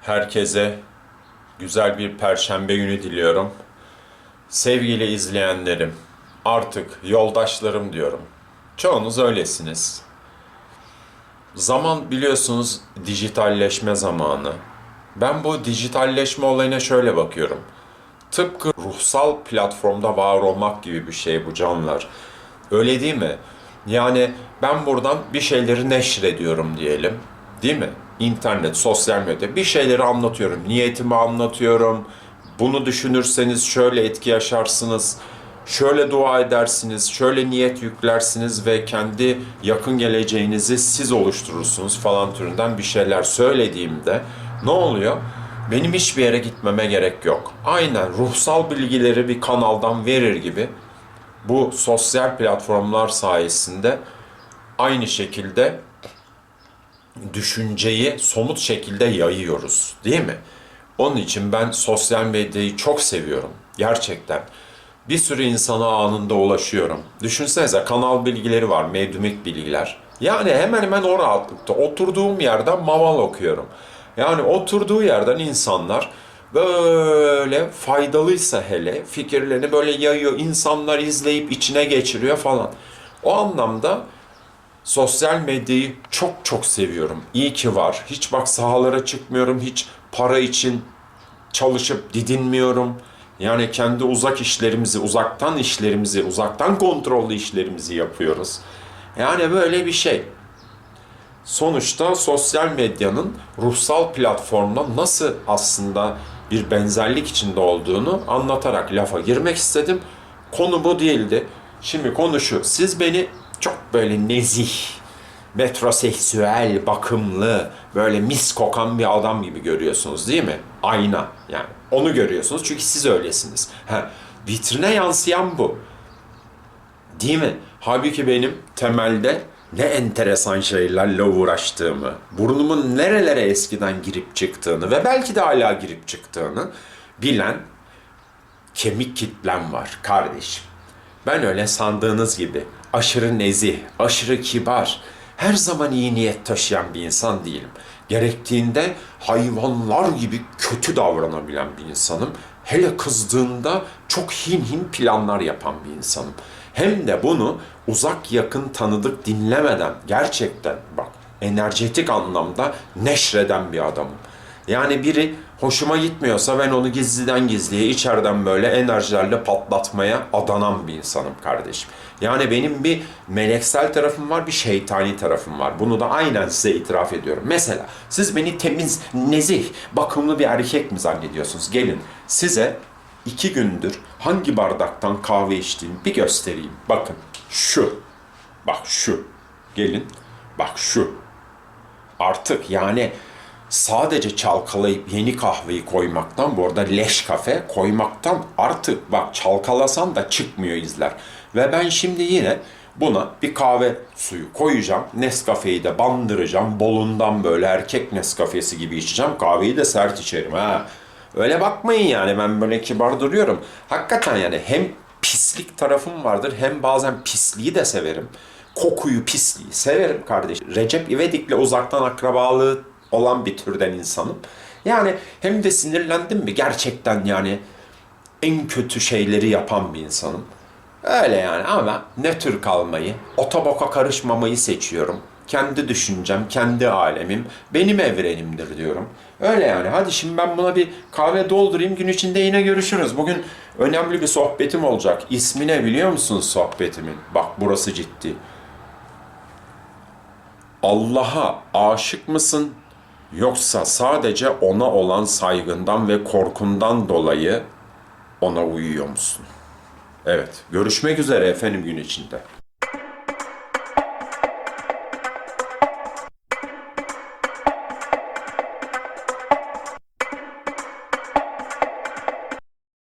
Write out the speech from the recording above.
Herkese güzel bir perşembe günü diliyorum. Sevgili izleyenlerim, artık yoldaşlarım diyorum. Çoğunuz öylesiniz. Zaman biliyorsunuz dijitalleşme zamanı. Ben bu dijitalleşme olayına şöyle bakıyorum. Tıpkı ruhsal platformda var olmak gibi bir şey bu canlar. Öyle değil mi? Yani ben buradan bir şeyleri neşrediyorum diyelim. Değil mi? İnternet, sosyal medya bir şeyleri anlatıyorum. Niyetimi anlatıyorum. Bunu düşünürseniz şöyle etki yaşarsınız. Şöyle dua edersiniz, şöyle niyet yüklersiniz ve kendi yakın geleceğinizi siz oluşturursunuz falan türünden bir şeyler söylediğimde ne oluyor? Benim hiçbir yere gitmeme gerek yok. Aynen ruhsal bilgileri bir kanaldan verir gibi bu sosyal platformlar sayesinde aynı şekilde düşünceyi somut şekilde yayıyoruz. Değil mi? Onun için ben sosyal medyayı çok seviyorum. Gerçekten. Bir sürü insana anında ulaşıyorum. Düşünsenize kanal bilgileri var, mevdumik bilgiler. Yani hemen hemen o rahatlıkta. Oturduğum yerden maval okuyorum. Yani oturduğu yerden insanlar böyle faydalıysa hele fikirlerini böyle yayıyor. insanlar izleyip içine geçiriyor falan. O anlamda sosyal medyayı çok çok seviyorum. İyi ki var. Hiç bak sahalara çıkmıyorum. Hiç para için çalışıp didinmiyorum. Yani kendi uzak işlerimizi, uzaktan işlerimizi, uzaktan kontrollü işlerimizi yapıyoruz. Yani böyle bir şey. Sonuçta sosyal medyanın ruhsal platformla nasıl aslında bir benzerlik içinde olduğunu anlatarak lafa girmek istedim. Konu bu değildi. Şimdi konu. Siz beni böyle nezih, metroseksüel, bakımlı, böyle mis kokan bir adam gibi görüyorsunuz değil mi? Ayna yani. Onu görüyorsunuz çünkü siz öylesiniz. Ha, vitrine yansıyan bu. Değil mi? Halbuki benim temelde ne enteresan şeylerle uğraştığımı, burnumun nerelere eskiden girip çıktığını ve belki de hala girip çıktığını bilen kemik kitlem var kardeşim. Ben öyle sandığınız gibi aşırı nezih, aşırı kibar, her zaman iyi niyet taşıyan bir insan değilim. Gerektiğinde hayvanlar gibi kötü davranabilen bir insanım. Hele kızdığında çok hin hin planlar yapan bir insanım. Hem de bunu uzak yakın tanıdık dinlemeden gerçekten bak enerjetik anlamda neşreden bir adamım. Yani biri hoşuma gitmiyorsa ben onu gizliden gizliye içeriden böyle enerjilerle patlatmaya adanan bir insanım kardeşim. Yani benim bir meleksel tarafım var, bir şeytani tarafım var. Bunu da aynen size itiraf ediyorum. Mesela siz beni temiz, nezih, bakımlı bir erkek mi zannediyorsunuz? Gelin size iki gündür hangi bardaktan kahve içtiğimi bir göstereyim. Bakın şu, bak şu. Gelin, bak şu. Artık yani sadece çalkalayıp yeni kahveyi koymaktan, bu arada leş kafe koymaktan artık bak çalkalasan da çıkmıyor izler. Ve ben şimdi yine buna bir kahve suyu koyacağım. Nescafe'yi de bandıracağım. Bolundan böyle erkek Nescafe'si gibi içeceğim. Kahveyi de sert içerim ha. Öyle bakmayın yani ben böyle kibar duruyorum. Hakikaten yani hem pislik tarafım vardır hem bazen pisliği de severim. Kokuyu, pisliği severim kardeşim. Recep İvedik'le uzaktan akrabalığı olan bir türden insanım. Yani hem de sinirlendim mi gerçekten yani en kötü şeyleri yapan bir insanım. Öyle yani ama nötr kalmayı, otoboka karışmamayı seçiyorum. Kendi düşüncem, kendi alemim, benim evrenimdir diyorum. Öyle yani. Hadi şimdi ben buna bir kahve doldurayım. Gün içinde yine görüşürüz. Bugün önemli bir sohbetim olacak. İsmi ne biliyor musunuz sohbetimin? Bak burası ciddi. Allah'a aşık mısın? Yoksa sadece ona olan saygından ve korkundan dolayı ona uyuyor musun? Evet, görüşmek üzere efendim gün içinde.